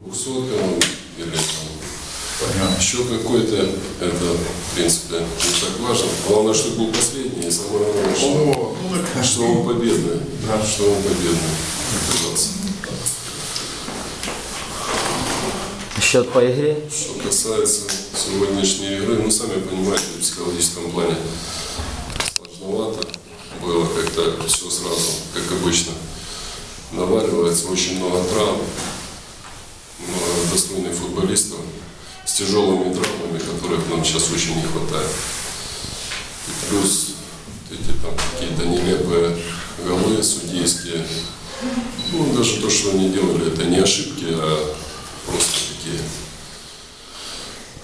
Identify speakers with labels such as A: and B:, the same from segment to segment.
A: 200 или там, еще какой-то, это, в принципе, не так важно. Главное, чтобы был последний, и самое главное, что,
B: О, ну
A: что он победный. Что он победный. оказался.
C: Счет по игре.
A: Что касается сегодняшней игры, ну, сами понимаете, в психологическом плане сложновато было как-то все сразу, как обычно. Наваливается очень много травм, достойных футболистов с тяжелыми травмами, которых нам сейчас очень не хватает. И плюс эти там какие-то нелепые голы судейские. Ну, даже то, что они делали, это не ошибки, а просто такие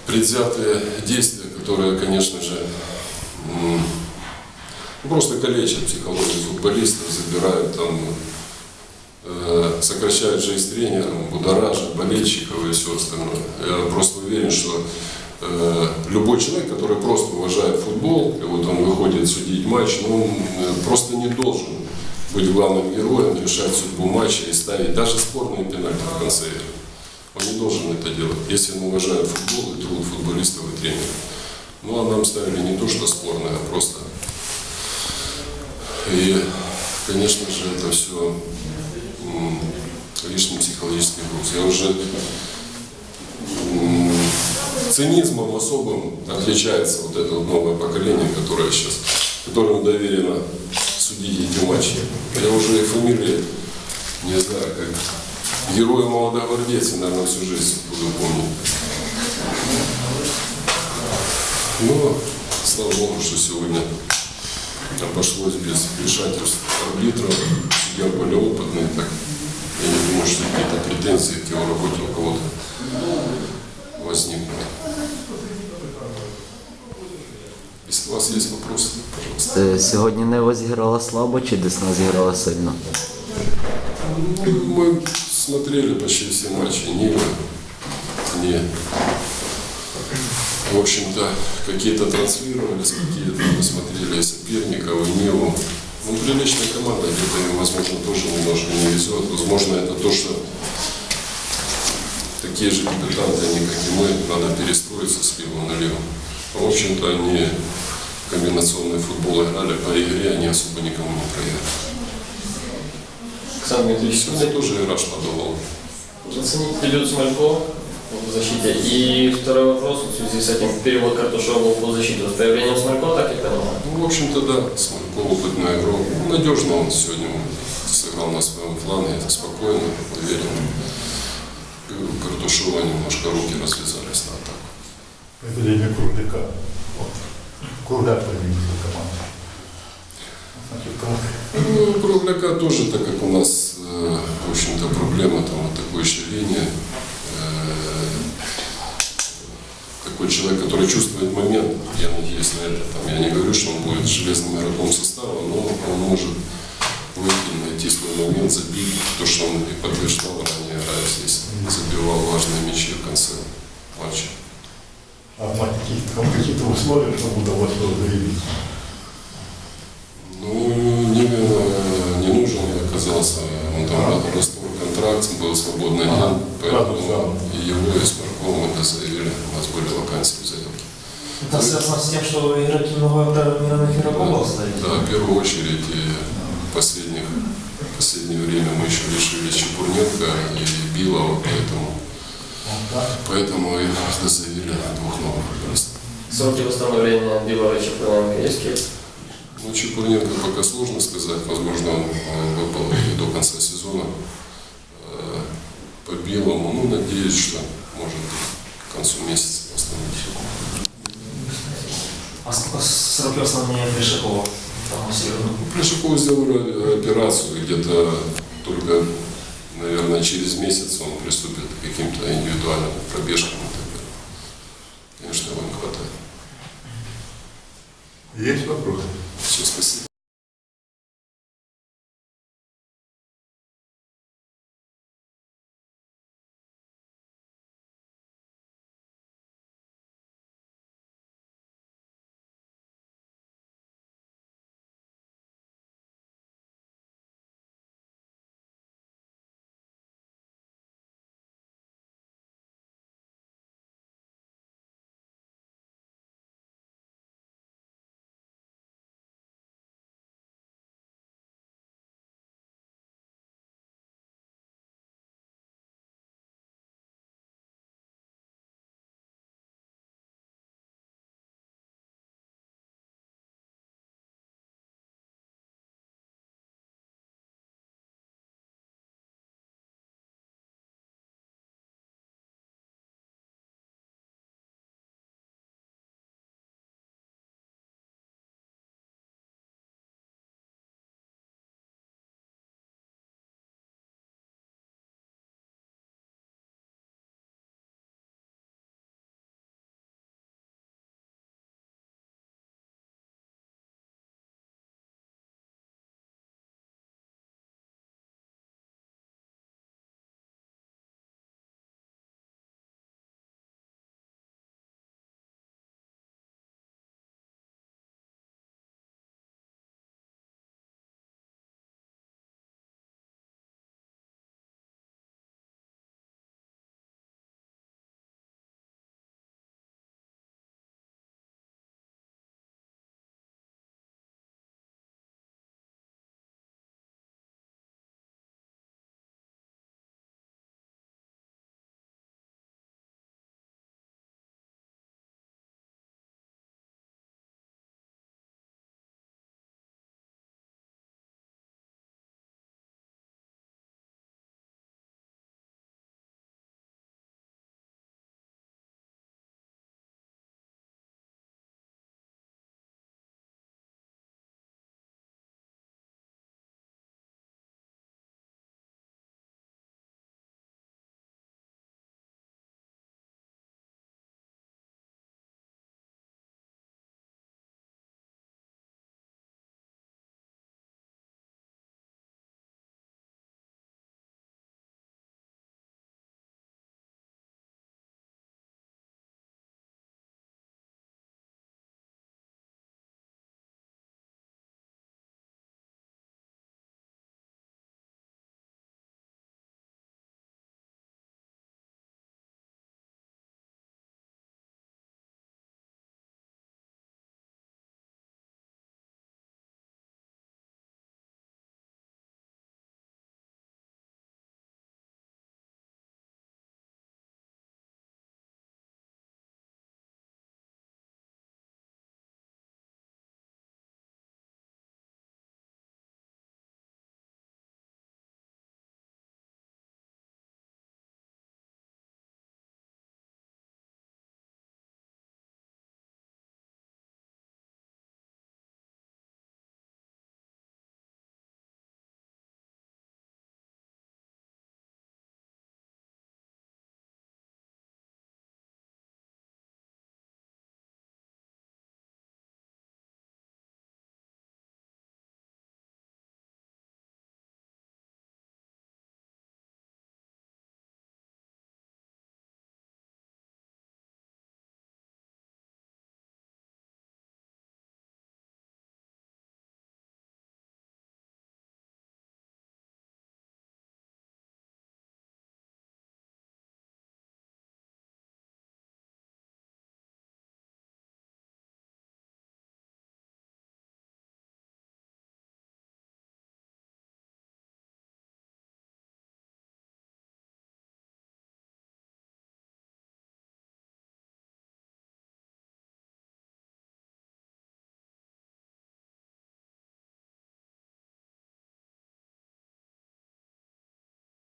A: предвзятые действия, которые, конечно же, ну, просто калечат психологию футболистов, забирают там, э, сокращают жизнь тренерам, будоражат болельщиков и все остальное. Я просто уверен, что э, любой человек, который просто уважает футбол, и вот он выходит судить матч, ну, он э, просто не должен быть главным героем, решать судьбу матча и ставить даже спорные пенальти в конце игры. Он не должен это делать, если он уважает футбол и труд футболистов и тренеров. Ну, а нам ставили не то, что спорное, а просто. И, конечно же, это все лишний психологический груз. Я уже цинизмом особым отличается вот это новое поколение, которое сейчас, которому доверено судить эти матчи. Я уже и фамилии не знаю, как герои молодогвардейцы, наверное, всю жизнь буду помнить. Но, слава Богу, что сегодня обошлось без вмешательств арбитров, судья более опытный, так я не думаю, что какие-то претензии к его работе у кого-то возникнут. Если у вас есть вопросы, пожалуйста.
C: Е, Сьогодні Нева зіграла слабо чи Десна зіграла сильно?
A: Ну, Мы смотрели почти все матчи Нивы. Они, в общем-то, какие-то транслировались, какие-то мы смотрели и соперников, и Ниву. Ну, приличная команда, где-то им, возможно, тоже немножко не везет. Возможно, это то, что такие же дебютанты, они, как и мы, надо перестроиться с лигу на лигу. В общем-то, они комбинационный футбол играли, по игре они особо никому не проиграли.
D: Александр Дмитриевич,
A: Сегодня тоже игра шла
D: заценить дебют Смолько в защите. И второй вопрос в связи с этим. Перевод Картушова в защиту. С появлением Смолько, так и понимаю?
A: Ну, в общем-то, да, Смолько опытный игрок. Ну, Надежно он сегодня сыграл на своем фланге, спокойно, уверенно. Картушова немножко руки развязались на атаку.
B: Это время кругляка. Вот. Кругляк победил команду.
A: Ну, Кругляка тоже, так как у нас, э, в общем-то, проблема там атакующей линии. Э, такой человек, который чувствует момент, я надеюсь на это. Там, я не говорю, что он будет железным игроком состава, но он может выйти, найти свой момент, забить то, что он и подтверждал ранее, играя здесь. Забивал важные мячи в конце матча.
B: А в каких- там какие-то условия, чтобы удалось заявить.
A: Ну, не, не нужен оказался. Он там расторг контракт, был свободный
B: Ага.
A: агент, поэтому
B: Ладно,
A: и его, и Смаркова мы это заявили. У нас были вакансии в заявке.
E: Это связано с тем, что игроки много травмированных игроков оставили?
A: Да, в первую очередь и последних, в последнее время мы еще лишили Чепурненко и Билова, поэтому, поэтому и заявили двух новых футболистов.
D: Сроки восстановления Билова и Чапрыненко есть какие-то?
A: Ну, Чепурненко пока сложно сказать. Возможно, он, он выпал и до конца сезона. По белому, ну, надеюсь, что может к концу месяца восстановить.
E: А сколько сроки восстановления Плешакова? Там серьезно.
A: Плешакову сделали операцию где-то только, наверное, через месяц он приступит к каким-то индивидуальным пробежкам и так далее. Конечно, его не хватает.
B: Есть вопросы?
A: Все, спасибо.